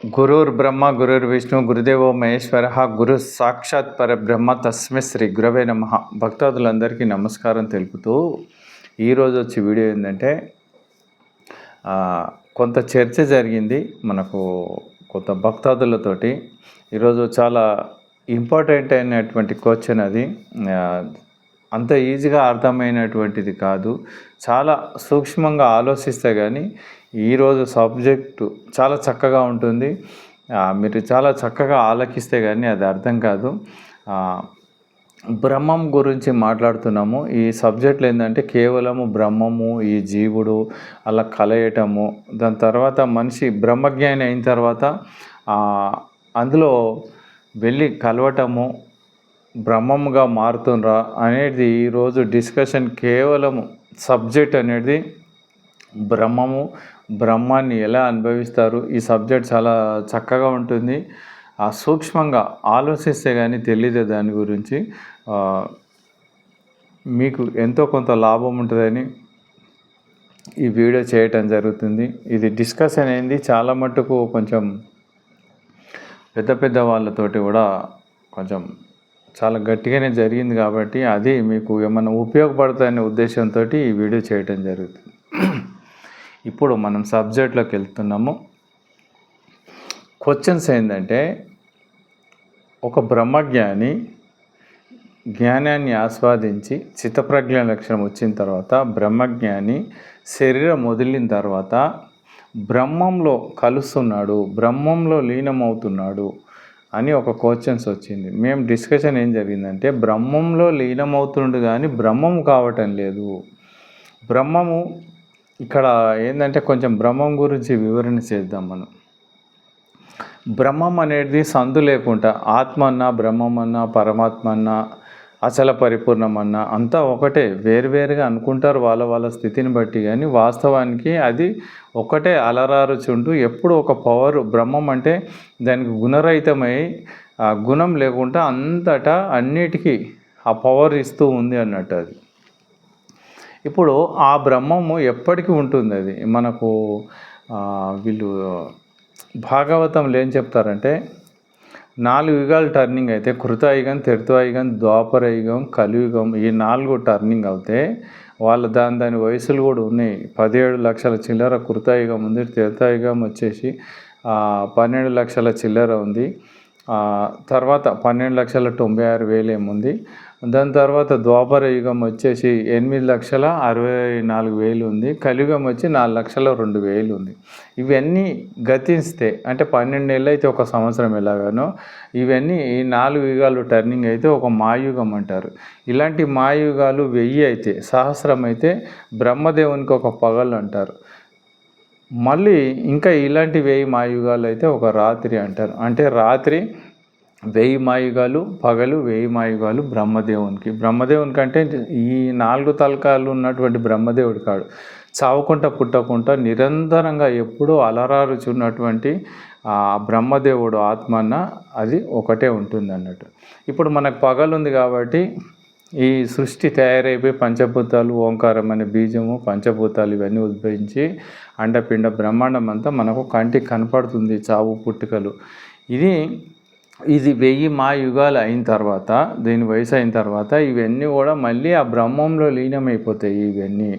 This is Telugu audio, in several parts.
గురుర్ బ్రహ్మ గురుర్ విష్ణు గురుదేవో మహేశ్వర గురు సాక్షాత్ పరబ్రహ్మ తస్మి శ్రీ గురవే నమ. భక్తాదులందరికీ నమస్కారం తెలుపుతూ ఈరోజు వచ్చి వీడియో ఏంటంటే కొంత చర్చ జరిగింది మనకు కొంత భక్తాదులతోటి. ఈరోజు చాలా ఇంపార్టెంట్ అయినటువంటి క్వశ్చన్ అది. అంత ఈజీగా అర్థమైనటువంటిది కాదు. చాలా సూక్ష్మంగా ఆలోచిస్తే కానీ ఈరోజు సబ్జెక్టు చాలా చక్కగా ఉంటుంది. మీరు చాలా చక్కగా ఆలకిస్తే కానీ అది అర్థం కాదు. బ్రహ్మం గురించి మాట్లాడుతున్నాము. ఈ సబ్జెక్టులు ఏంటంటే కేవలము బ్రహ్మము ఈ జీవుడు అలా కలయటము. దాని తర్వాత మనిషి బ్రహ్మజ్ఞాని అయిన తర్వాత అందులో వెళ్ళి కలవటము బ్రహ్మముగా మారుతుండ్రా అనేది ఈరోజు డిస్కషన్ కేవలం సబ్జెక్ట్ అనేది బ్రహ్మము బ్రహ్మాన్ని ఎలా అనుభవిస్తారు? ఈ సబ్జెక్ట్ చాలా చక్కగా ఉంటుంది. ఆ సూక్ష్మంగా ఆలోచిస్తే కానీ తెలియదు దాని గురించి. మీకు ఎంతో కొంత లాభం ఉంటుందని ఈ వీడియో చేయటం జరుగుతుంది. ఇది డిస్కషన్ అయింది. చాలా మట్టుకు కొంచెం పెద్ద పెద్ద వాళ్ళతోటి కూడా కొంచెం చాలా గట్టిగానే జరిగింది కాబట్టి అది మీకు ఏమైనా ఉపయోగపడుతుందనే ఉద్దేశంతో ఈ వీడియో చేయటం జరుగుతుంది. ఇప్పుడు మనం సబ్జెక్ట్లోకి వెళ్తున్నాము. క్వశ్చన్స్ ఏంటంటే ఒక బ్రహ్మజ్ఞాని జ్ఞానాన్ని ఆస్వాదించి చిత్తప్రజ్ఞ లక్షణం వచ్చిన తర్వాత బ్రహ్మజ్ఞాని శరీరం వదిలిన తర్వాత బ్రహ్మంలో కలుస్తున్నాడు బ్రహ్మంలో లీనమవుతున్నాడు అని ఒక క్వశ్చన్స్ వచ్చింది. మేము డిస్కషన్ ఏం జరిగిందంటే బ్రహ్మంలో లీనమవుతుండు కానీ బ్రహ్మము కావటం లేదు. బ్రహ్మము ఇక్కడ ఏంటంటే కొంచెం బ్రహ్మం గురించి వివరణ చేద్దాం మనం. బ్రహ్మం అనేది సందు లేకుండా ఆత్మ అన్న బ్రహ్మం అన్నా పరమాత్మ అన్నా అచల పరిపూర్ణం అంతా ఒకటే వేరువేరుగా అనుకుంటారు వాళ్ళ వాళ్ళ స్థితిని బట్టి. కానీ వాస్తవానికి అది ఒకటే అలరారుచుంటూ ఎప్పుడు ఒక పవర్ బ్రహ్మం అంటే దానికి గుణరహితమై ఆ గుణం లేకుండా అంతటా అన్నిటికీ ఆ పవర్ ఇస్తూ ఉంది అన్నట్టు అది. ఇప్పుడు ఆ బ్రహ్మము ఎప్పటికీ ఉంటుంది అది. మనకు వీళ్ళు భాగవతంలో ఏం చెప్తారంటే నాలుగు యుగాలు టర్నింగ్ అయితే కృతయుగం తెరుతాయుగం ద్వాపరయుగం కలియుగం ఈ నాలుగు టర్నింగ్ అవుతే వాళ్ళ దాని దాని వయసులు కూడా ఉన్నాయి. పదిహేడు లక్షల చిల్లర కృతయుగం ఉంది తెరుతాయుగం వచ్చేసి పన్నెండు లక్షల చిల్లర ఉంది. తర్వాత పన్నెండు లక్షల తొంభై ఆరు వేలు ఏముంది? దాని తర్వాత ద్వాపర యుగం వచ్చేసి ఎనిమిది లక్షల అరవై నాలుగు వేలు ఉంది. కలియుగం వచ్చి నాలుగు లక్షల రెండు వేలు ఉంది. ఇవన్నీ గతిస్తే అంటే పన్నెండు నెలలు అయితే ఒక సంవత్సరం ఎలాగానో ఇవన్నీ ఈ నాలుగు యుగాలు టర్నింగ్ అయితే ఒక మాయుగం అంటారు. ఇలాంటి మాయుగాలు వెయ్యి అయితే సహస్రం అయితే బ్రహ్మదేవునికి ఒక పగలు అంటారు. మళ్ళీ ఇంకా ఇలాంటి వెయ్యి మాయుగాలు అయితే ఒక రాత్రి అంటారు. అంటే రాత్రి వెయ్యి మాయుగాలు పగలు వెయ్యి మాయుగాలు బ్రహ్మదేవునికి. బ్రహ్మదేవునికి అంటే ఈ నాలుగు తలకాలు ఉన్నటువంటి బ్రహ్మదేవుడు కాడు. చావకుండా పుట్టకుండా నిరంతరంగా ఎప్పుడూ అలరారుచున్నటువంటి ఆ బ్రహ్మదేవుడు ఆత్మన్న అది ఒకటే ఉంటుంది అన్నట్టు ఇప్పుడు మనకు పగలుంది కాబట్టి ఈ సృష్టి తయారైపోయి పంచభూతాలు ఓంకారం అనే బీజము పంచభూతాలు ఇవన్నీ ఉద్భవించి అండపిండ బ్రహ్మాండం అంతా మనకు కంటికి కనపడుతుంది చావు పుట్టుకలు. ఇది ఇది వెయ్యి మా యుగాలు అయిన తర్వాత దీని వయసు అయిన తర్వాత ఇవన్నీ కూడా మళ్ళీ ఆ బ్రహ్మంలో లీనమైపోతాయి ఇవన్నీ.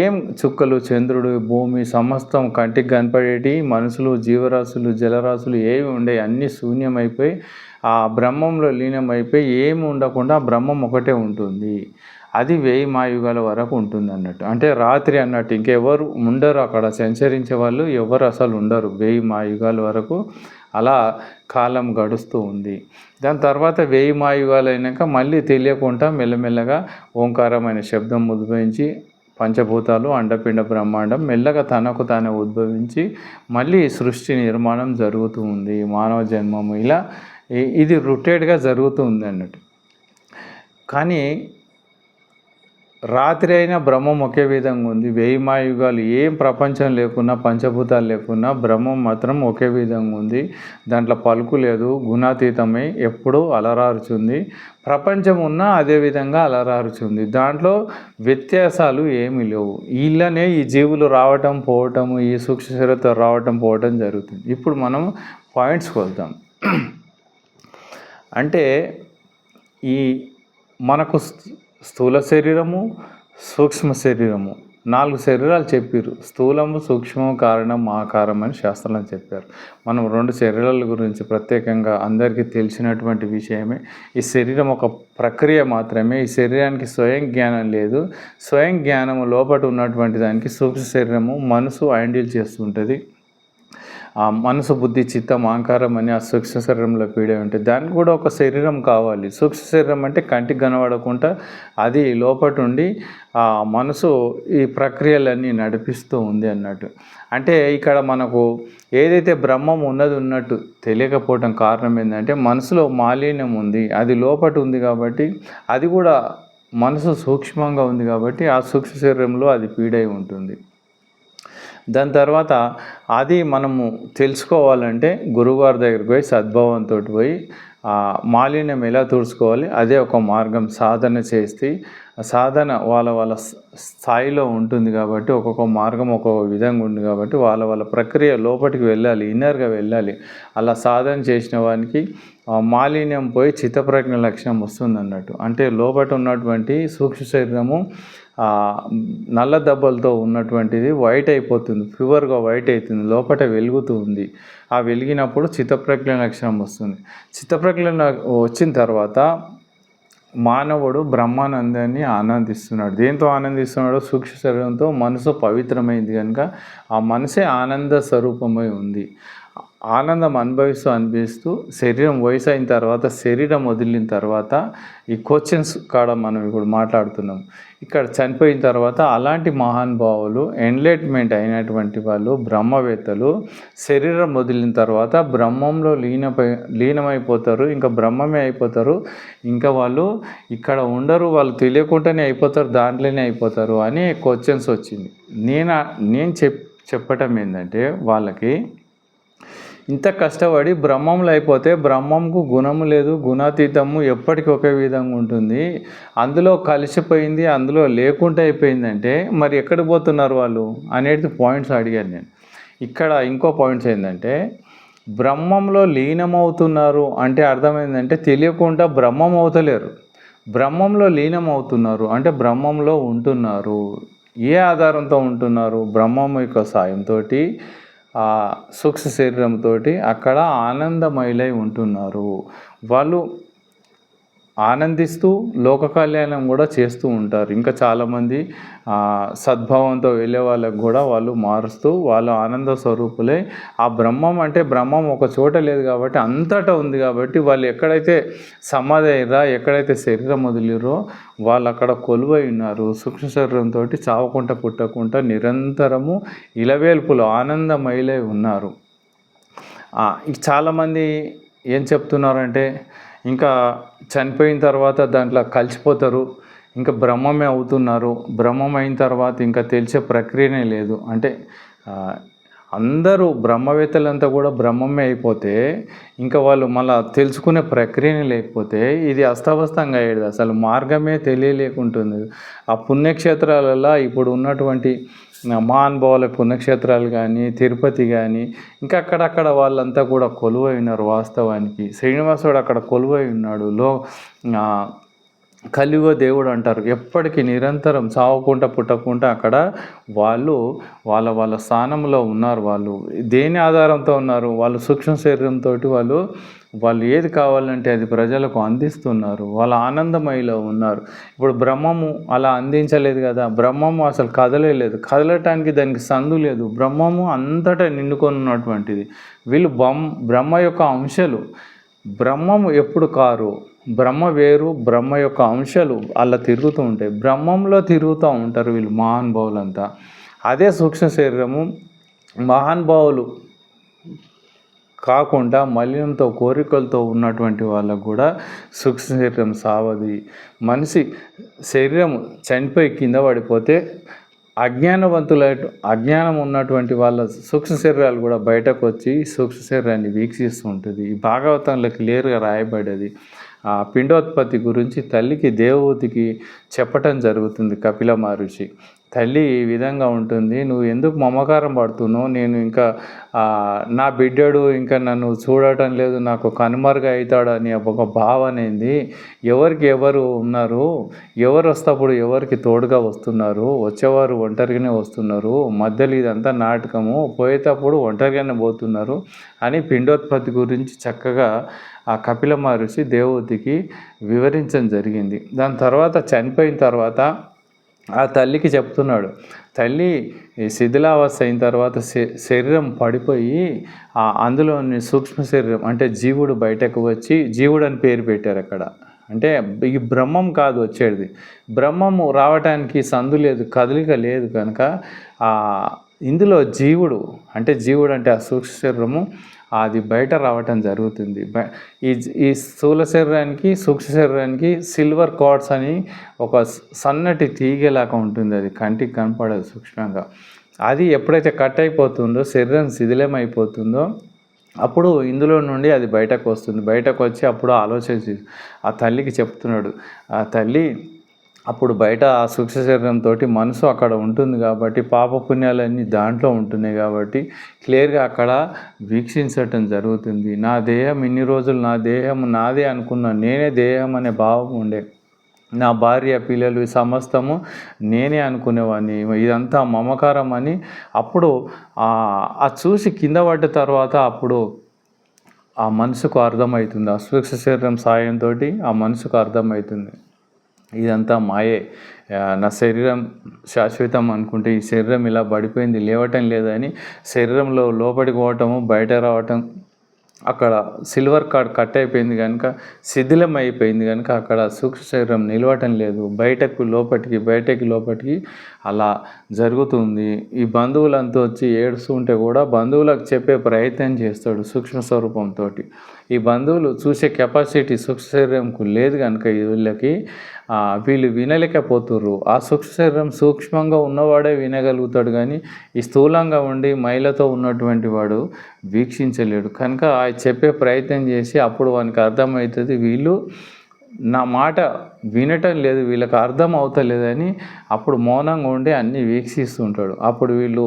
ఏం చుక్కలు చంద్రుడు భూమి సమస్తం కంటికి కనపడేటి మనుషులు జీవరాశులు జలరాశులు ఏవి ఉండే అన్నీ శూన్యమైపోయి ఆ బ్రహ్మంలో లీనమైపోయి ఏమి ఉండకుండా బ్రహ్మం ఒకటే ఉంటుంది. అది వేయి మాయుగాల వరకు ఉంటుంది అన్నట్టు. అంటే రాత్రి అన్నట్టు ఇంకెవరు ఉండరు అక్కడ. సంచరించే వాళ్ళు ఎవరు అసలు ఉండరు. వేయి మాయుగాల వరకు అలా కాలం గడుస్తూ ఉంది. దాని తర్వాత వెయ్యి మాయుగాలు అయినాక మళ్ళీ తెలియకుండా మెల్లమెల్లగా ఓంకారమైన శబ్దం ఉద్భవించి పంచభూతాలు అండపిండ బ్రహ్మాండం మెల్లగా తనకు తానే ఉద్భవించి మళ్ళీ సృష్టి నిర్మాణం జరుగుతూ ఉంది. మానవ జన్మము ఇలా ఇది రొటేట్గా జరుగుతూ ఉంది అన్నట్టు. కానీ రాత్రి అయినా బ్రహ్మం ఒకే విధంగా ఉంది. వేయి మాయుగాలు ఏం ప్రపంచం లేకున్నా పంచభూతాలు లేకున్నా బ్రహ్మం మాత్రం ఒకే విధంగా ఉంది. దాంట్లో పలుకు లేదు. గుణాతీతమై ఎప్పుడూ అలరారుచుంది. ప్రపంచం ఉన్నా అదే విధంగా అలరారుచుంది. దాంట్లో వ్యత్యాసాలు ఏమీ లేవు. వీళ్ళనే ఈ జీవులు రావటం పోవటం ఈ సూక్ష్మశరీరతో రావటం పోవటం జరుగుతుంది. ఇప్పుడు మనం పాయింట్స్కి వెళ్తాం అంటే ఈ మనకు స్థూల శరీరము సూక్ష్మ శరీరము. నాలుగు శరీరాలు చెప్పారు స్థూలము సూక్ష్మము కారణం ఆకారం అని శాస్త్రం చెప్పారు. మనం రెండు శరీరాల గురించి ప్రత్యేకంగా అందరికీ తెలిసినటువంటి విషయమే. ఈ శరీరం ఒక ప్రక్రియ మాత్రమే. ఈ శరీరానికి స్వయం జ్ఞానం లేదు. స్వయం జ్ఞానము లోపల ఉన్నటువంటి దానికి సూక్ష్మ శరీరము మనసు హ్యాండిల్ చేస్తుంటుంది. ఆ మనసు బుద్ధి చిత్తం అహంకారం అని ఆ సూక్ష్మ శరీరంలో పీడే ఉంటుంది దానికి కూడా ఒక శరీరం కావాలి. సూక్ష్మ శరీరం అంటే కంటికి కనబడకుండా అది లోపటుండి ఆ మనసు ఈ ప్రక్రియలన్నీ నడిపిస్తూ ఉంది అన్నట్టు. అంటే ఇక్కడ మనకు ఏదైతే బ్రహ్మం ఉన్నది ఉన్నట్టు తెలియకపోవటం కారణం ఏంటంటే మనసులో మాలిన్యం ఉంది. అది లోపట ఉంది కాబట్టి అది కూడా మనసు సూక్ష్మంగా ఉంది కాబట్టి ఆ సూక్ష్మ శరీరంలో అది పీడై ఉంటుంది. దాని తర్వాత అది మనము తెలుసుకోవాలంటే గురువుగారి దగ్గరికి పోయి సద్భావంతో పోయి మాలిన్యం ఎలా తుడుచుకోవాలి అదే ఒక మార్గం సాధన చేస్తే సాధన వాళ్ళ వాళ్ళ స్థాయిలో ఉంటుంది కాబట్టి ఒక్కొక్క మార్గం ఒక్కొక్క విధంగా ఉంది కాబట్టి వాళ్ళ వాళ్ళ ప్రక్రియ లోపలికి వెళ్ళాలి ఇన్నర్గా వెళ్ళాలి. అలా సాధన చేసిన వానికి మాలిన్యం పోయి చిత్తప్రజ్ఞ లక్షణం వస్తుంది అన్నట్టు అంటే లోపల ఉన్నటువంటి సూక్ష్మ శరీరము నల్ల దెబ్బలతో ఉన్నటువంటిది వైట్ అయిపోతుంది ఫీవర్గా వైట్ అవుతుంది లోపల వెలుగుతూ ఉంది. ఆ వెలిగినప్పుడు చిత్తప్రక్రియ లక్షణం వస్తుంది. చిత్తప్రక్రియ వచ్చిన తర్వాత మానవుడు బ్రహ్మానందాన్ని ఆనందిస్తున్నాడు. దేంతో ఆనందిస్తున్నాడు? సూక్ష్మ శరీరంతో మనసు పవిత్రమైంది కనుక ఆ మనసే ఆనంద స్వరూపమై ఉంది. ఆనందం అనుభవిస్తూ అనిపిస్తూ శరీరం వయసు అయిన తర్వాత శరీరం వదిలిన తర్వాత ఈ క్వశ్చన్స్ కాడ మనం ఇప్పుడు మాట్లాడుతున్నాం. ఇక్కడ చనిపోయిన తర్వాత అలాంటి మహానుభావులు ఎన్లైట్మెంట్ అయినటువంటి వాళ్ళు బ్రహ్మవేత్తలు శరీరం వదిలిన తర్వాత బ్రహ్మంలో లీనపై లీనమైపోతారు ఇంకా బ్రహ్మమే అయిపోతారు ఇంకా వాళ్ళు ఇక్కడ ఉండరు వాళ్ళు తెలియకుండానే అయిపోతారు దాంట్లోనే అయిపోతారు అని క్వశ్చన్స్ వచ్చింది. నేను నేను చెప్ చెప్పటం ఏంటంటే వాళ్ళకి ఇంత కష్టపడి బ్రహ్మంలో అయిపోతే బ్రహ్మంకు గుణము లేదు గుణాతీతము ఎప్పటికీ ఒకే విధంగా ఉంటుంది. అందులో కలిసిపోయింది అందులో లేకుండా అయిపోయిందంటే మరి ఎక్కడికి పోతున్నారు వాళ్ళు అనేది పాయింట్స్ అడిగాను నేను. ఇక్కడ ఇంకో పాయింట్స్ ఏంటంటే బ్రహ్మంలో లీనమవుతున్నారు అంటే అర్థమైందంటే తెలియకుండా బ్రహ్మం అవుతలేరు బ్రహ్మంలో లీనం అవుతున్నారు అంటే బ్రహ్మంలో ఉంటున్నారు. ఏ ఆధారంతో ఉంటున్నారు? బ్రహ్మం యొక్క సాయంతో ఆ సూక్ష్మ శరీరంతో అక్కడ ఆనందమయులై ఉంటున్నారు. వాళ్ళు ఆనందిస్తూ లోక కళ్యాణం కూడా చేస్తూ ఉంటారు. ఇంకా చాలామంది సద్భావంతో వెళ్ళే వాళ్ళకు కూడా వాళ్ళు మారుస్తూ వాళ్ళు ఆనంద స్వరూపులే. ఆ బ్రహ్మం అంటే బ్రహ్మం ఒక చోట లేదు కాబట్టి అంతటా ఉంది కాబట్టి వాళ్ళు ఎక్కడైతే సమాధి అయ్యారా ఎక్కడైతే శరీరం వదిలిరో వాళ్ళు అక్కడ కొలువై ఉన్నారు. సూక్ష్మ శరీరంతో చావకుండా పుట్టకుండా నిరంతరము ఇలవేల్పులు ఆనందమయులై ఉన్నారు. చాలామంది ఏం చెప్తున్నారంటే ఇంకా చనిపోయిన తర్వాత దాంట్లో కలిసిపోతారు. ఇంకా బ్రహ్మమే అవుతున్నారు. బ్రహ్మం అయిన తర్వాత ఇంకా తెలిసే ప్రక్రియనే లేదు. అంటే అందరూ బ్రహ్మవేత్తలంతా కూడా బ్రహ్మమే అయిపోతే ఇంకా వాళ్ళు మళ్ళా తెలుసుకునే ప్రక్రియనే లేకపోతే ఇది అస్తవస్తంగా అయ్యేది. అసలు మార్గమే తెలియలేకుంటుంది. ఆ పుణ్యక్షేత్రాలలో ఇప్పుడు ఉన్నటువంటి మహానుభావుల పుణ్యక్షేత్రాలు కానీ తిరుపతి కానీ ఇంకా అక్కడక్కడ వాళ్ళంతా కూడా కొలువై ఉన్నారు వాస్తవానికి. శ్రీనివాసుడు అక్కడ కొలువై ఉన్నాడు. లో కలియుగ దేవుడు అంటారు. ఎప్పటికీ నిరంతరం సాగుకుంటా పుట్టకుండా అక్కడ వాళ్ళు వాళ్ళ వాళ్ళ స్థానంలో ఉన్నారు వాళ్ళు. దేని ఆధారంతో ఉన్నారు? వాళ్ళు సూక్ష్మ శరీరంతో వాళ్ళు వాళ్ళు ఏది కావాలంటే అది ప్రజలకు అందిస్తున్నారు. వాళ్ళ ఆనందమయిలో ఉన్నారు. ఇప్పుడు బ్రహ్మము అలా అందించలేదు కదా. బ్రహ్మము అసలు కదలేదు కదలటానికి దానికి సందు లేదు. బ్రహ్మము అంతటా నిండుకొని ఉన్నటువంటిది వీళ్ళు బొమ్ బ్రహ్మ యొక్క అంశాలు. బ్రహ్మము ఎప్పుడు కారు? బ్రహ్మ వేరు బ్రహ్మ యొక్క అంశాలు అలా తిరుగుతూ ఉంటాయి. బ్రహ్మంలో తిరుగుతూ ఉంటారు వీళ్ళు మహానుభావులంతా. అదే సూక్ష్మ శరీరము మహానుభావులు కాకుండా మలినంతో కోరికలతో ఉన్నటువంటి వాళ్ళకు కూడా సూక్ష్మ శరీరం సావది. మనిషి శరీరం చనిపోయి కింద పడిపోతే అజ్ఞానవంతుల అజ్ఞానం ఉన్నటువంటి వాళ్ళ సూక్ష్మ శరీరాలు కూడా బయటకు వచ్చి సూక్ష్మ శరీరాన్ని వీక్షిస్తూ ఉంటుంది. ఈ భాగవతంలో క్లియర్గా రాయబడేది. ఆ పిండోత్పత్తి గురించి తల్లికి దేవహూతికి చెప్పటం జరుగుతుంది కపిల మహర్షి. తల్లి ఈ విధంగా ఉంటుంది నువ్వు ఎందుకు మమకారం పడుతున్నావు? నేను ఇంకా నా బిడ్డడు ఇంకా నన్ను చూడటం లేదు నాకు కనుమరుగా అవుతాడని ఒక భావనేది ఎవరికి ఎవరు ఉన్నారు? ఎవరు వస్తప్పుడు ఎవరికి తోడుగా వస్తున్నారు? వచ్చేవారు ఒంటరిగానే వస్తున్నారు మధ్యలో ఇదంతా నాటకము పోయేటప్పుడు ఒంటరిగానే పోతున్నారు అని పిండోత్పత్తి గురించి చక్కగా ఆ కపిల మహర్షి దేవుతికి వివరించడం జరిగింది. దాని తర్వాత చనిపోయిన తర్వాత ఆ తల్లికి చెప్తున్నాడు. తల్లి ఈ శిథిలావస్థ అయిన తర్వాత శ- శరీరం పడిపోయి అందులోని సూక్ష్మ శరీరం అంటే జీవుడు బయటకు వచ్చి జీవుడు అని పేరు పెట్టారు అక్కడ. అంటే ఈ బ్రహ్మం కాదు వచ్చేది. బ్రహ్మము రావటానికి సందు లేదు కదలిక లేదు కనుక ఆ ఇందులో జీవుడు అంటే జీవుడు అంటే ఆ సూక్ష్మ శరీరము అది బయట రావటం జరుగుతుంది. ఈ ఈ స్థూల శరీరానికి సూక్ష్మ శరీరానికి సిల్వర్ కార్డ్స్ అని ఒక సన్నటి తీగేలాగా ఉంటుంది. అది కంటికి కనపడదు సూక్ష్మంగా. అది ఎప్పుడైతే కట్ అయిపోతుందో శరీరం శిథిలమైపోతుందో అప్పుడు ఇందులో నుండి అది బయటకు వస్తుంది. బయటకు వచ్చి అప్పుడు ఆలోచించి ఆ తల్లికి చెప్తున్నాడు. ఆ తల్లి అప్పుడు బయట ఆ సూక్ష్మ శరీరంతో మనసు అక్కడ ఉంటుంది కాబట్టి పాప పుణ్యాలన్నీ దాంట్లో ఉంటున్నాయి కాబట్టి క్లియర్గా అక్కడ వీక్షించటం జరుగుతుంది. నా దేహం ఇన్ని రోజులు నా దేహం నాదే అనుకున్నా నేనే దేహం అనే భావం ఉండే. నా భార్య పిల్లలు సమస్తము నేనే అనుకునేవాడిని ఇదంతా మమకారం అని అప్పుడు ఆ చూసి కింద పడ్డ తర్వాత అప్పుడు ఆ మనసుకు అర్థమవుతుంది. ఆ శరీరం సాయంతో ఆ మనసుకు అర్థమవుతుంది. ఇదంతా మాయే. నా శరీరం శాశ్వతం అనుకుంటే ఈ శరీరం ఇలా పడిపోయింది లేవటం లేదని శరీరంలో లోపలికి పోవటము బయట రావటం అక్కడ సిల్వర్ కార్డ్ కట్ అయిపోయింది కనుక శిథిలం అయిపోయింది కనుక అక్కడ సూక్ష్మ శరీరం నిలవటం లేదు. బయటకు లోపటికి బయటకి లోపటికి అలా జరుగుతుంది. ఈ బంధువులంతా వచ్చి ఏడుస్తుంటే కూడా బంధువులకు చెప్పే ప్రయత్నం చేస్తాడు సూక్ష్మ స్వరూపంతో ఈ బంధువులు చూసే కెపాసిటీ సూక్ష్మ శరీరంకు లేదు కనుక వీళ్ళకి వీళ్ళు వినలేకపోతుర్రు. ఆ సూక్ష్మ శరీరం సూక్ష్మంగా ఉన్నవాడే వినగలుగుతాడు కానీ ఈ స్థూలంగా ఉండి మైలతో ఉన్నటువంటి వాడు వీక్షించలేడు. కనుక ఆ చెప్పే ప్రయత్నం చేసి అప్పుడు వానికి అర్థమవుతుంది వీళ్ళు నా మాట వినటం లేదు వీళ్ళకి అర్థం అవుతలేదని అప్పుడు మౌనంగా ఉండి అన్నీ వీక్షిస్తుంటాడు. అప్పుడు వీళ్ళు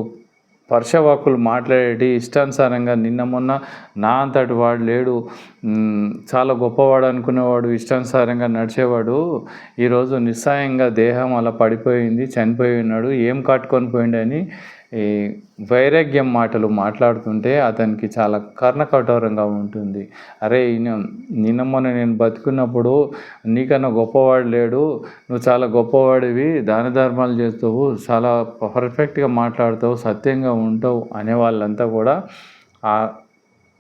పర్షవాకులు మాట్లాడేటి ఇష్టానుసారంగా నిన్న మొన్న నా అంతటి వాడు లేడు. చాలా గొప్పవాడు అనుకునేవాడు ఇష్టానుసారంగా నడిచేవాడు. ఈరోజు నిస్సాయంగా దేహం అలా పడిపోయింది చనిపోయి ఉన్నాడు. ఏం కట్టుకొని పోయిండని ఈ వైరాగ్యం మాటలు మాట్లాడుతుంటే అతనికి చాలా కర్ణకఠోరంగా ఉంటుంది. అరే నిన్న మొన్న నేను బతుకున్నప్పుడు నీకన్నా గొప్పవాడు లేడు. నువ్వు చాలా గొప్పవాడివి. దాన ధర్మాలు చేస్తావు. చాలా పర్ఫెక్ట్గా మాట్లాడతావు. సత్యంగా ఉంటావు అనే వాళ్ళంతా కూడా ఆ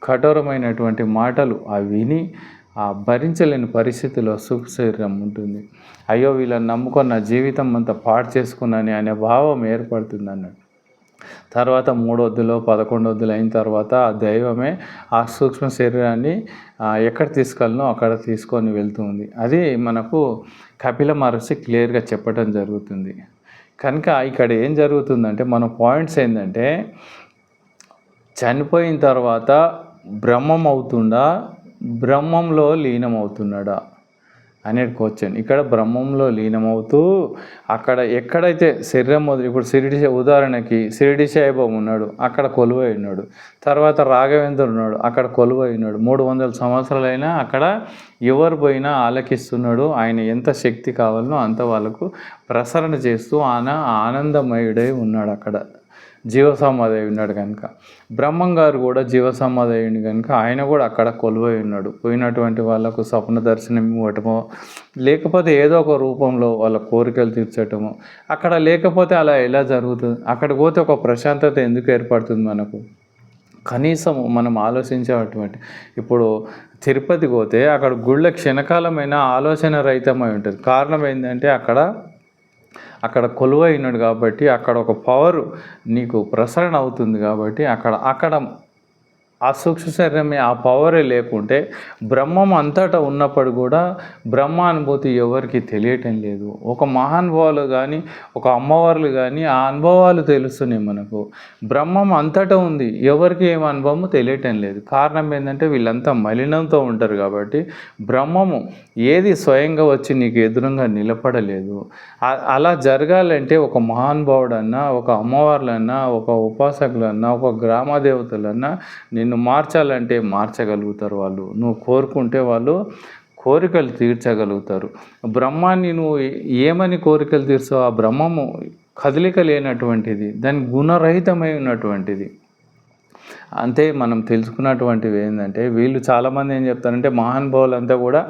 కఠోరమైనటువంటి మాటలు ఆ విని ఆ భరించలేని పరిస్థితిలో సుఖశరీరం ఉంటుంది. అయ్యో వీళ్ళని నమ్ముకొని నా జీవితం అంతా పాడు చేసుకున్నాను అనే భావం ఏర్పడుతుంది అన్నట్టు తర్వాత మూడొద్దులో పదకొండొద్దులు అయిన తర్వాత ఆ దైవమే ఆ సూక్ష్మ శరీరాన్ని ఎక్కడ తీసుకెళ్ళనో అక్కడ తీసుకొని వెళ్తుంది. అది మనకు కపిల మహర్షి క్లియర్గా చెప్పడం జరుగుతుంది. కనుక ఇక్కడ ఏం జరుగుతుందంటే మన పాయింట్స్ ఏంటంటే చనిపోయిన తర్వాత బ్రహ్మం అవుతుండా బ్రహ్మంలో లీనం అవుతున్నాడా క్వశ్చన్. ఇక్కడ బ్రహ్మంలో లీనమవుతూ అక్కడ ఎక్కడైతే శరీరం మొదలు ఇప్పుడు సిరిడి ఉదాహరణకి సిరిడి సాయిబాబు ఉన్నాడు అక్కడ కొలువై ఉన్నాడు. తర్వాత రాఘవేంద్రుడు ఉన్నాడు అక్కడ కొలువై ఉన్నాడు. మూడు వందల సంవత్సరాలైనా అక్కడ ఎవరు పోయినా ఆలకిస్తున్నాడు. ఆయన ఎంత శక్తి కావాలనో అంత వాళ్ళకు ప్రసరణ చేస్తూ ఆయన ఆనందమయుడై ఉన్నాడు అక్కడ. జీవసమాధి అయి ఉన్నాడు కనుక బ్రహ్మం గారు కూడా జీవసమాధి కనుక ఆయన కూడా అక్కడ కొలువై ఉన్నాడు. పోయినటువంటి వాళ్ళకు స్వప్న దర్శనం ఇవ్వటమో లేకపోతే ఏదో ఒక రూపంలో వాళ్ళ కోరికలు తీర్చటము అక్కడ లేకపోతే అలా ఎలా జరుగుతుంది? అక్కడికి పోతే ఒక ప్రశాంతత ఎందుకు ఏర్పడుతుంది మనకు? కనీసం మనం ఆలోచించేటువంటి ఇప్పుడు తిరుపతికి పోతే అక్కడ గుళ్ళ క్షణకాలమైన ఆలోచన రహితమై ఉంటుంది. కారణం ఏంటంటే అక్కడ అక్కడ కొలువైనాడు కాబట్టి అక్కడ ఒక పవర్ నీకు ప్రసరణ అవుతుంది కాబట్టి అక్కడ అక్కడ ఆ సూక్ష్మ శరీరమే ఆ పవరే లేకుంటే బ్రహ్మం అంతటా ఉన్నప్పుడు కూడా బ్రహ్మ అనుభూతి ఎవరికి తెలియటం లేదు. ఒక మహానుభావులు కానీ ఒక అమ్మవార్లు కానీ ఆ అనుభవాలు తెలుస్తున్నాయి మనకు. బ్రహ్మం అంతటా ఉంది. ఎవరికి ఏం అనుభవం తెలియటం లేదు. కారణం ఏంటంటే వీళ్ళంతా మలినంతో ఉంటారు కాబట్టి బ్రహ్మము ఏది స్వయంగా వచ్చి నీకు ఎదురుగా నిలబడలేదు. అలా జరగాలంటే ఒక మహానుభావుడన్నా ఒక అమ్మవార్లన్నా ఒక ఉపాసకులన్నా ఒక గ్రామ దేవతలన్నా నిన్ను మార్చాలంటే మార్చగలుగుతారు వాళ్ళు. నువ్వు కోరుకుంటే వాళ్ళు కోరికలు తీర్చగలుగుతారు. బ్రహ్మాన్ని నువ్వు ఏమని కోరికలు తీర్చావు? ఆ బ్రహ్మము కదలిక లేనటువంటిది దాని గుణరహితమై ఉన్నటువంటిది. అంతే మనం తెలుసుకున్నటువంటివి ఏంటంటే వీళ్ళు చాలామంది ఏం చెప్తారంటే మహానుభావులు అంతా కూడా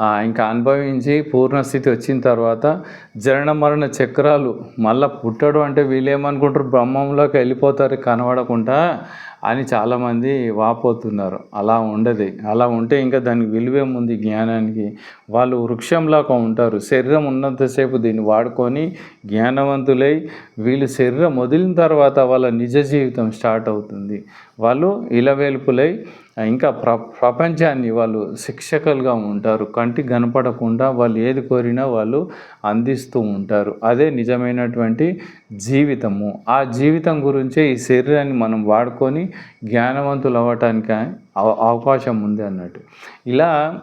ఇంకా అనుభవించి పూర్ణస్థితి వచ్చిన తర్వాత జరణ మరణ చక్రాలు మళ్ళీ పుట్టడం అంటే వీళ్ళు ఏమనుకుంటారు బ్రహ్మంలోకి వెళ్ళిపోతారు కనబడకుండా అని చాలామంది వాపోతున్నారు. అలా ఉండదు. అలా ఉంటే ఇంకా దానికి విలువేముంది జ్ఞానానికి? వాళ్ళు వృక్షంలాగా ఉంటారు. శరీరం ఉన్నంతసేపు దీన్ని వాడుకొని జ్ఞానవంతులై వీళ్ళు శరీరం వదిలిన తర్వాత వాళ్ళ నిజ జీవితం స్టార్ట్ అవుతుంది. వాళ్ళు ఇలవేల్పులై ఇంకా ప్ర ప్రపంచాన్ని వాళ్ళు శిక్షకులుగా ఉంటారు. కంటికి కనపడకుండా వాళ్ళు ఏది కోరినా వాళ్ళు అందిస్తూ ఉంటారు. అదే నిజమైనటువంటి జీవితము. ఆ జీవితం గురించే ఈ శరీరాన్ని మనం వాడుకొని జ్ఞానవంతులు అవ్వటానికి అవ- అవకాశం ఉంది అన్నట్టు. ఇలా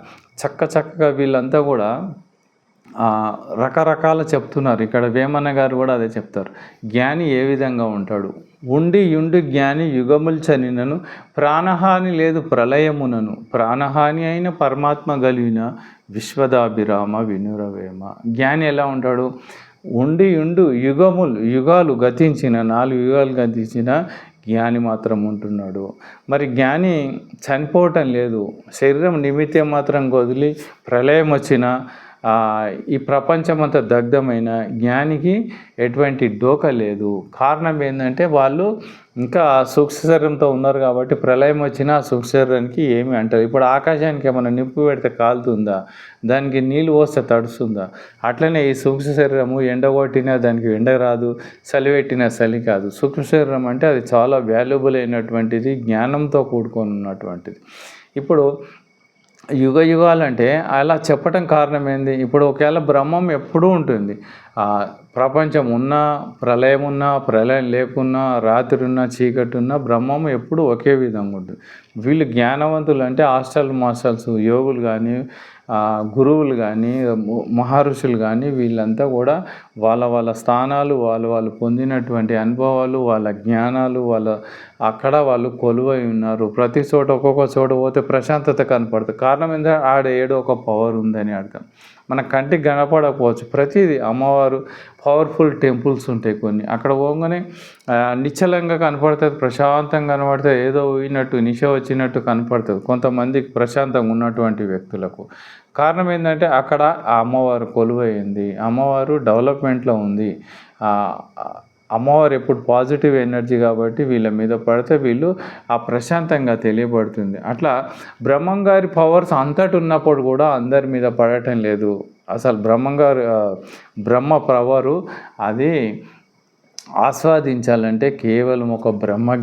చక్క చక్కగా వీళ్ళంతా కూడా రకరకాల చెప్తున్నారు. ఇక్కడ వేమన్న గారు కూడా అదే చెప్తారు. జ్ఞాని ఏ విధంగా ఉంటాడు? ఉండి యుండి జ్ఞాని యుగముల్ చనినను ప్రాణహాని లేదు ప్రళయమునను. ప్రాణహాని అయిన పరమాత్మ గలిగిన విశ్వదాభిరామ వినురవేమ. జ్ఞాని ఎలా ఉంటాడు? ఉండి ఉండు యుగములు యుగాలు గతించిన నాలుగు యుగాలు గతించిన జ్ఞాని మాత్రం ఉంటున్నాడు. మరి జ్ఞాని చనిపోవటం లేదు. శరీరం నిమిత్తం మాత్రం వదిలి ప్రళయం వచ్చినా ఈ ప్రపంచం అంతా దగ్ధమైన జ్ఞానికి ఎటువంటి డోక లేదు. కారణం ఏంటంటే వాళ్ళు ఇంకా సూక్ష్మశరీరంతో ఉన్నారు కాబట్టి ప్రళయం వచ్చినా సూక్ష్మశరీరానికి శరీరానికి ఏమి అంటారు. ఇప్పుడు ఆకాశానికి ఏమైనా నిప్పు పెడితే కాలుతుందా? దానికి నీళ్ళు పోస్తే తడుస్తుందా? అట్లనే ఈ సూక్ష్మశరీరము ఎండ కొట్టినా దానికి ఎండ రాదు చలి పెట్టినా చలి కాదు. సూక్ష్మశరీరం అంటే అది చాలా వాల్యుబుల్ అయినటువంటిది జ్ఞానంతో కూడుకొని ఉన్నటువంటిది. ఇప్పుడు యుగ యుగాలంటే అలా చెప్పటం కారణం ఏంది ఇప్పుడు ఒకవేళ బ్రహ్మం ఎప్పుడూ ఉంటుంది. ప్రపంచం ఉన్నా ప్రళయం ఉన్నా ప్రళయం లేకున్నా రాత్రి ఉన్నా చీకటి ఉన్నా బ్రహ్మం ఎప్పుడూ ఒకే విధంగా ఉంటుంది. వీళ్ళు జ్ఞానవంతులు అంటే హాస్టల్ మాస్టల్స్ యోగులు కానీ గురువులు కానీ మహర్షులు కానీ వీళ్ళంతా కూడా వాళ్ళ వాళ్ళ స్థానాలు వాళ్ళు వాళ్ళు పొందినటువంటి అనుభవాలు వాళ్ళ జ్ఞానాలు వాళ్ళ అక్కడ వాళ్ళు కొలువై ఉన్నారు. ప్రతి చోట ఒక్కొక్క చోట పోతే ప్రశాంతత కనపడుతుంది కారణం ఏంటంటే ఆడ ఏడో ఒక పవర్ ఉందని అర్థం. మన కంటికి కనపడకపోవచ్చు. ప్రతిదీ అమ్మవారు పవర్ఫుల్ టెంపుల్స్ ఉంటాయి కొన్ని. అక్కడ పోగానే నిశ్చలంగా కనపడుతుంది ప్రశాంతంగా కనపడుతుంది ఏదో పోయినట్టు నిశ వచ్చినట్టు కనపడుతుంది. కొంతమందికి ప్రశాంతంగా ఉన్నటువంటి వ్యక్తులకు. కారణం ఏంటంటే అక్కడ ఆ అమ్మవారు కొలువైంది. అమ్మవారు డెవలప్మెంట్లో ఉంది. అమ్మవారు ఎప్పుడు పాజిటివ్ ఎనర్జీ కాబట్టి వీళ్ళ మీద పడితే వీళ్ళు ఆ ప్రశాంతంగా తెలియబడుతుంది. అట్లా బ్రహ్మం గారి పవర్స్ అంతటి ఉన్నప్పుడు కూడా అందరి మీద పడటం లేదు. అసలు బ్రహ్మంగారు బ్రహ్మ పవరు అది ఆస్వాదించాలంటే కేవలం ఒక బ్రహ్మ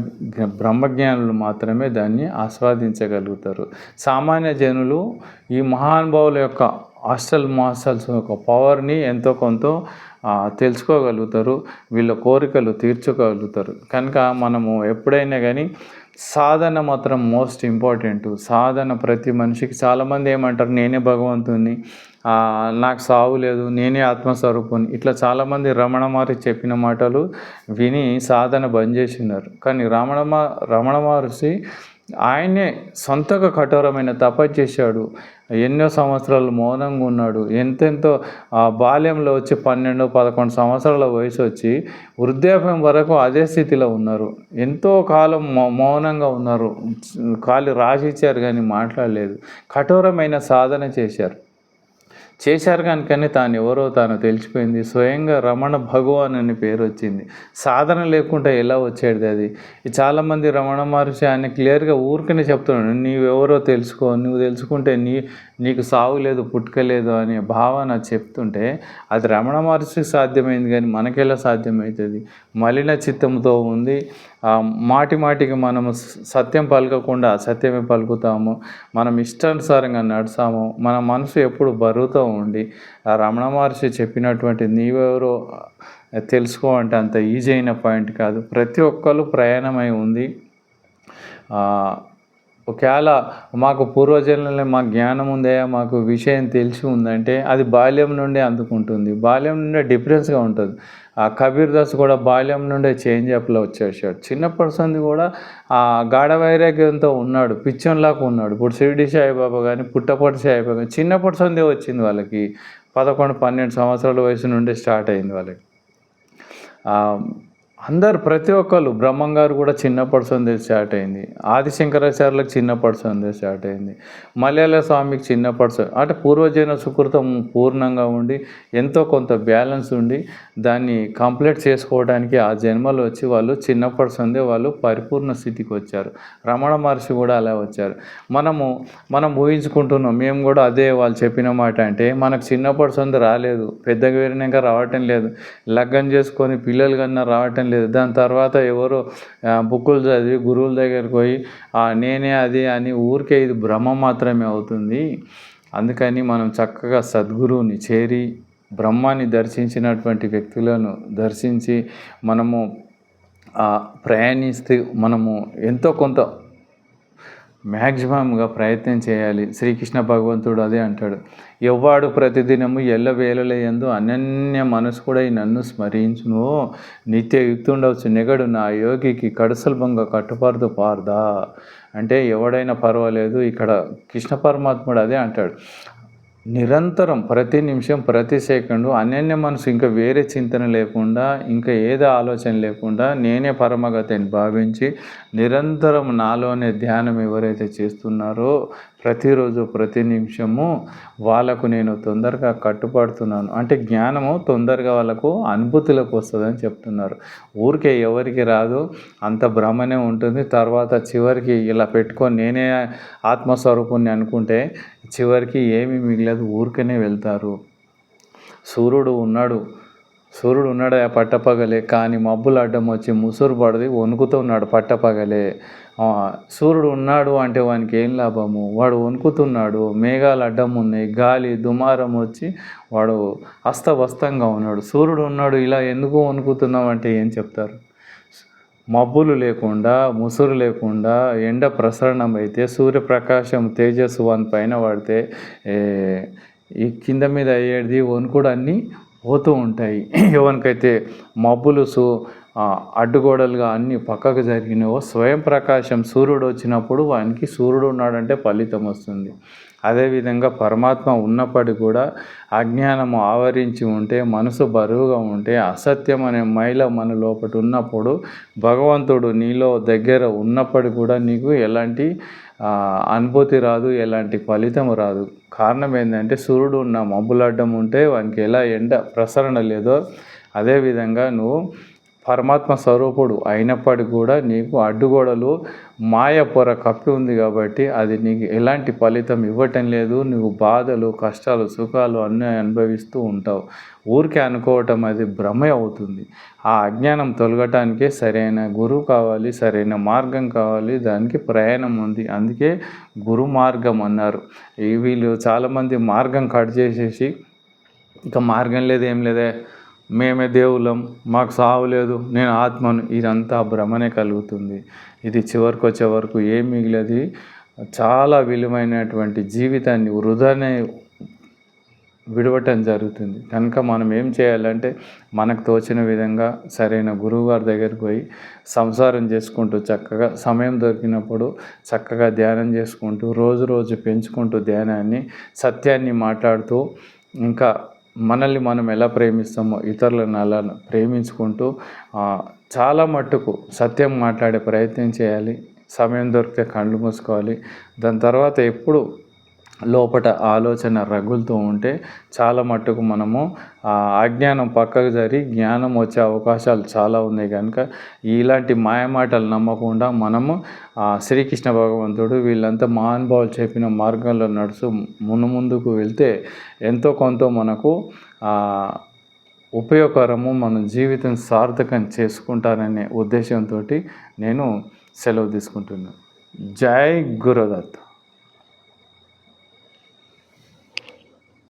బ్రహ్మజ్ఞానులు మాత్రమే దాన్ని ఆస్వాదించగలుగుతారు. సామాన్య జనులు ఈ మహానుభావుల యొక్క హాస్టల్ మాస్టల్స్ యొక్క పవర్ని ఎంతో కొంత తెలుసుకోగలుగుతారు వీళ్ళ కోరికలు తీర్చుకోగలుగుతారు. కనుక మనము ఎప్పుడైనా కానీ సాధన మాత్రం మోస్ట్ ఇంపార్టెంట్ సాధన ప్రతి మనిషికి చాలామంది ఏమంటారు నేనే భగవంతుని నాకు సావు లేదు నేనే ఆత్మస్వరూపుని. ఇట్లా చాలామంది రమణ మారి చెప్పిన మాటలు విని సాధన బంద్ చేసినారు. కానీ రమణ రమణ మహర్షి ఆయనే సొంతగా కఠోరమైన తపస్సు చేశాడు. ఎన్నో సంవత్సరాలు మౌనంగా ఉన్నాడు. ఎంతెంతో ఆ బాల్యంలో వచ్చి పన్నెండు పదకొండు సంవత్సరాల వయసు వచ్చి వృద్ధాప్యం వరకు అదే స్థితిలో ఉన్నారు. ఎంతో కాలం మౌ- మౌనంగా ఉన్నారు. కాళ్ళు రాసిచ్చారు కానీ మాట్లాడలేదు. కఠోరమైన సాధన చేశారు. చేశారు కనుకనే తాను ఎవరో తాను తెలిసిపోయింది. స్వయంగా రమణ భగవాన్ అనే పేరు వచ్చింది. సాధన లేకుండా ఎలా వచ్చేది అది? చాలామంది రమణ మహర్షి ఆయన క్లియర్గా ఊరికనే చెప్తున్నాడు నీవెవరో తెలుసుకో నువ్వు తెలుసుకుంటే నీ నీకు సావు లేదు పుట్టుక లేదు అనే భావన చెప్తుంటే అది రమణ మహర్షికి సాధ్యమైంది కానీ మనకెలా సాధ్యమవుతుంది మలిన చిత్తంతో ఉంది. మాటి మాటికి మనము సత్యం పలకకుండా అసత్యమే పలుకుతాము. మనం ఇష్టానుసారంగా నడుస్తాము. మన మనసు ఎప్పుడు బరువుతో ఉండి ఆ రమణ మహర్షి చెప్పినటువంటి నీవెవరో తెలుసుకో అంటే అంత ఈజీ అయిన పాయింట్ కాదు. ప్రతి ఒక్కరు ప్రయాణమై ఉంది. ఒకవేళ మాకు పూర్వజన్మలో మా జ్ఞానం ఉందయా మాకు విషయం తెలిసి ఉందంటే అది బాల్యం నుండే అందుకుంటుంది. బాల్యం నుండే డిఫరెన్స్గా ఉంటుంది. ఆ కబీర్ దాస్ కూడా బాల్యం నుండే చేంజ్ అప్లో వచ్చేసాడు. చిన్నప్పటి సంది కూడా ఆ గాఢ వైరాగ్యంతో ఉన్నాడు పిచ్చంలాగా ఉన్నాడు. ఇప్పుడు షిరిడి సాయిబాబా కానీ పుట్టపటి సాయిబాబా కానీ చిన్నప్పటి సందే వచ్చింది వాళ్ళకి. పదకొండు పన్నెండు సంవత్సరాల వయసు నుండి స్టార్ట్ అయింది వాళ్ళకి. అందరు ప్రతి ఒక్కరు బ్రహ్మం గారు కూడా చిన్నప్పటి సందే స్టార్ట్ అయింది. ఆదిశంకరాచార్యులకు చిన్నప్పటి సందే స్టార్ట్ అయింది. మలయాళ స్వామికి చిన్నప్పటి అంటే పూర్వజన సుకృతం పూర్ణంగా ఉండి ఎంతో కొంత బ్యాలెన్స్ ఉండి దాన్ని కంప్లీట్ చేసుకోవడానికి ఆ జన్మలో వచ్చి వాళ్ళు చిన్నప్పటి సందే వాళ్ళు పరిపూర్ణ స్థితికి వచ్చారు. రమణ మహర్షి కూడా అలా వచ్చారు. మనము మనం ఊహించుకుంటున్నాం మేము కూడా అదే వాళ్ళు చెప్పిన మాట అంటే మనకు చిన్నప్పటి సందే రాలేదు పెద్దగా వేరినాక రావటం లేదు లగ్గం చేసుకొని పిల్లలు కన్నా రావటం లేదు. దాని తర్వాత ఎవరో బుక్కులు చదివి గురువుల దగ్గరికి పోయి నేనే అది అని ఊరికే ఇది భ్రమ మాత్రమే అవుతుంది. అందుకని మనం చక్కగా సద్గురువుని చేరి బ్రహ్మాన్ని దర్శించినటువంటి వ్యక్తులను దర్శించి మనము ప్రయాణిస్తే ప్రయాణిస్తూ మనము ఎంతో కొంత మ్యాక్సిమంగా ప్రయత్నం చేయాలి. శ్రీకృష్ణ భగవంతుడు అదే అంటాడు. ఎవ్వాడు ప్రతిదినము ఎల్ల వేళలయందు అనన్య మనసు కూడా ఈ నన్ను స్మరించును. నిత్య యుక్తుండవచ్చు నెగడు నా యోగికి కడుసల్భంగా కట్టుపారుదు పారదా. అంటే ఎవడైనా పర్వాలేదు. ఇక్కడ కృష్ణ పరమాత్ముడు అదే అంటాడు. నిరంతరం ప్రతి నిమిషం ప్రతి సెకండు అన్యన్య మనసు ఇంకా వేరే చింతన లేకుండా ఇంకా ఏదో ఆలోచన లేకుండా నేనే పరమగతిని భావించి నిరంతరం నాలోనే ధ్యానం ఎవరైతే చేస్తున్నారో ప్రతిరోజు ప్రతి నిమిషము వాళ్ళకు నేను తొందరగా కట్టుపడుతున్నాను అంటే జ్ఞానము తొందరగా వాళ్ళకు అనుభూతిలోకి వస్తుందని చెప్తున్నారు. ఊరికే ఎవరికి రాదు అంత భ్రమనే ఉంటుంది. తర్వాత చివరికి ఇలా పెట్టుకొని నేనే ఆత్మస్వరూపుణ్ణి అనుకుంటే చివరికి ఏమీ మిగలదు ఊరికనే వెళ్తారు. సూర్యుడు ఉన్నాడు సూర్యుడు ఉన్నాడు ఆ పట్టపగలే కానీ మబ్బులు అడ్డం వచ్చి ముసురు పడది వణుకుతూ ఉన్నాడు పట్టపగలే. సూర్యుడు ఉన్నాడు అంటే వానికి ఏం లాభము? వాడు వణుకుతున్నాడు మేఘాలు అడ్డం ఉన్నాయి గాలి దుమారం వచ్చి వాడు అస్తవస్తంగా ఉన్నాడు. సూర్యుడు ఉన్నాడు ఇలా ఎందుకు వణుకుతున్నాం అంటే ఏం చెప్తారు? మబ్బులు లేకుండా ముసురు లేకుండా ఎండ ప్రసరణం అయితే సూర్యప్రకాశం తేజస్సు వాని పైన పడితే ఈ కింద మీద అయ్యేది వణుకుడు అన్నీ పోతూ ఉంటాయి. ఎవరికైతే మబ్బులు సో అడ్డుగోడలుగా అన్ని పక్కకు జరిగినవో స్వయం ప్రకాశం సూర్యుడు వచ్చినప్పుడు వానికి సూర్యుడు ఉన్నాడంటే ఫలితం వస్తుంది. అదేవిధంగా పరమాత్మ ఉన్నప్పటికీ కూడా అజ్ఞానము ఆవరించి ఉంటే మనసు బరువుగా ఉంటే అసత్యం అనే మైల మన లోపల ఉన్నప్పుడు భగవంతుడు నీలో దగ్గర ఉన్నప్పటికీ కూడా నీకు ఎలాంటి అనుభూతి రాదు ఎలాంటి ఫలితం రాదు. కారణం ఏంటంటే సూర్యుడు ఉన్న మబ్బులడ్డం ఉంటే వానికి ఎలా ఎండ ప్రసరణ లేదో అదేవిధంగా నువ్వు పరమాత్మ స్వరూపుడు అయినప్పటికీ కూడా నీకు అడ్డుగోడలు మాయ పొర కప్పి ఉంది కాబట్టి అది నీకు ఎలాంటి ఫలితం ఇవ్వటం లేదు. నువ్వు బాధలు కష్టాలు సుఖాలు అన్నీ అనుభవిస్తూ ఉంటావు. ఊరికే అనుకోవటం అది భ్రమ అవుతుంది. ఆ అజ్ఞానం తొలగటానికే సరైన గురువు కావాలి సరైన మార్గం కావాలి దానికి ప్రయాణం ఉంది. అందుకే గురు మార్గం అన్నారు. ఈ వీళ్ళు చాలామంది మార్గం కట్ చేసేసి ఇక మార్గం లేదు ఏం లేదే మేమే దేవుళ్ళం మాకు సావు లేదు నేను ఆత్మను ఇదంతా భ్రమనే కలుగుతుంది. ఇది చివరికి వచ్చే వరకు ఏం మిగిలేదు? చాలా విలువైనటువంటి జీవితాన్ని వృధానే విడవటం జరుగుతుంది. కనుక మనం ఏం చేయాలంటే మనకు తోచిన విధంగా సరైన గురువు గారి దగ్గరికి పోయి సంసారం చేసుకుంటూ చక్కగా సమయం దొరికినప్పుడు చక్కగా ధ్యానం చేసుకుంటూ రోజు రోజు పెంచుకుంటూ ధ్యానాన్ని సత్యాన్ని మాట్లాడుతూ ఇంకా మనల్ని మనం ఎలా ప్రేమిస్తామో ఇతరులను అలా ప్రేమించుకుంటూ చాలా మట్టుకు సత్యం మాట్లాడే ప్రయత్నం చేయాలి. సమయం దొరికితే కళ్ళు మూసుకోవాలి. దాని తర్వాత ఎప్పుడు లోపట ఆలోచన రగులుతూ ఉంటే చాలా మట్టుకు మనము అజ్ఞానం పక్కకు జరి జ్ఞానం వచ్చే అవకాశాలు చాలా ఉన్నాయి. కనుక ఇలాంటి మాయమాటలు నమ్మకుండా మనము శ్రీకృష్ణ భగవంతుడు వీళ్ళంతా మహానుభావులు చెప్పిన మార్గంలో నడుచు మును ముందుకు వెళ్తే ఎంతో కొంత మనకు ఉపయోగకరము మన జీవితం సార్థకం చేసుకుంటారనే ఉద్దేశంతో నేను సెలవు తీసుకుంటున్నాను జై గురుదత్.